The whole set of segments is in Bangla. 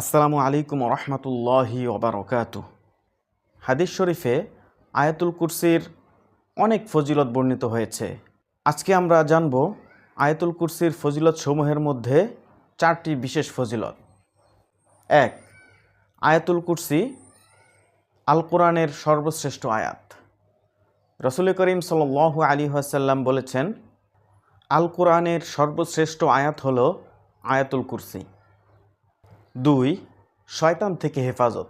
আসসালামু আলাইকুম রহমতুল্লাহি ওবরকাত হাদিস শরীফে আয়াতুল কুরসির অনেক ফজিলত বর্ণিত হয়েছে। আজকে আমরা জানব আয়াতুল কুরসির ফজিলত সমূহের মধ্যে চারটি বিশেষ ফজিলত। এক, আয়াতুল কুরসি, আল কোরআনের সর্বশ্রেষ্ঠ আয়াত। রসুল করিম সাল আলী আসাল্লাম বলেছেন, আল কোরআনের সর্বশ্রেষ্ঠ আয়াত হল আয়াতুল কুরসি। দুই, শয়তান থেকে হেফাজত।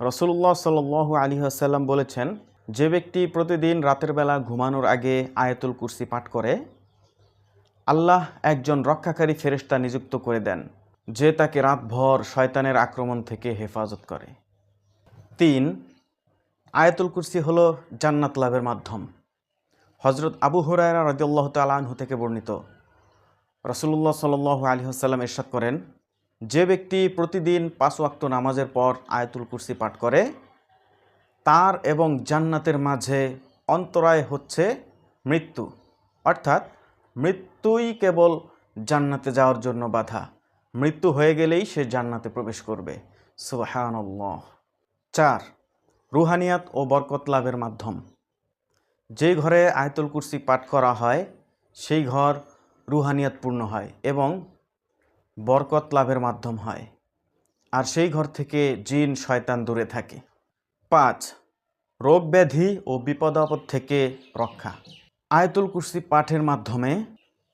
রসুল্লাহ সাল আলী আসাল্লাম বলেছেন, যে ব্যক্তি প্রতিদিন রাতের বেলা ঘুমানোর আগে আয়াতুল কুরসি পাঠ করে, আল্লাহ একজন রক্ষাকারী ফেরেশতা নিযুক্ত করে দেন, যে তাকে রাতভর শয়তানের আক্রমণ থেকে হেফাজত করে। তিন, আয়াতুল কুরসি হলো জান্নাত লাভের মাধ্যম। হজরত আবু হুরায়রা রদিয়াল্লাহ তালাহু থেকে বর্ণিত। রসুল্লাহ সাল আলী আসাল্লাম এরশাদ করেন যে ব্যক্তি প্রতিদিন পাঁচ ওয়াক্ত নামাজের পর আয়াতুল কুরসি পাঠ করে, তার এবং জান্নাতের মাঝে অন্তরায় হচ্ছে মৃত্যু। অর্থাৎ মৃত্যুই কেবল জান্নাতে যাওয়ার জন্য বাধা। মৃত্যু হয়ে গেলেই সে জান্নাতে প্রবেশ করবে। সুবাহানল্লাহ। চার, রুহানিয়াত ও বরকত লাভের মাধ্যম। যে ঘরে আয়তুল কুরসি পাঠ করা হয়, সেই ঘর রুহানিয়াত পূর্ণ হয় এবং বরকত লাভের মাধ্যম হয়। আর সেই ঘর থেকে জিন শয়তান দূরে থাকে। পাঁচ, রোগ ব্যাধি ও বিপদ আপদ থেকে রক্ষা। আয়তুল কুরসি পাঠের মাধ্যমে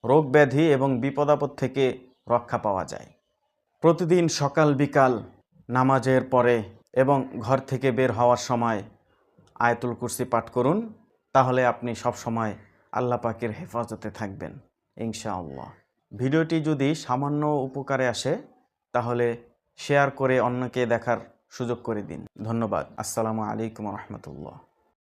রোগ ব্যাধি এবং বিপদ আপদ থেকে রক্ষা পাওয়া যায়। প্রতিদিন সকাল বিকাল নামাজের পরে এবং ঘর থেকে বের হওয়ার সময় আয়তুল কুরসি পাঠ করুন। তাহলে আপনি সব সময় আল্লাহ পাকের হেফাজতে থাকবেন, ইনশাআল্লাহ। ভিডিওটি যদি সামান্য উপকারে আসে, তাহলে শেয়ার করে অন্যকে দেখার সুযোগ করে দিন। ধন্যবাদ। আসসালামু আলাইকুম রহমতুল্লাহ।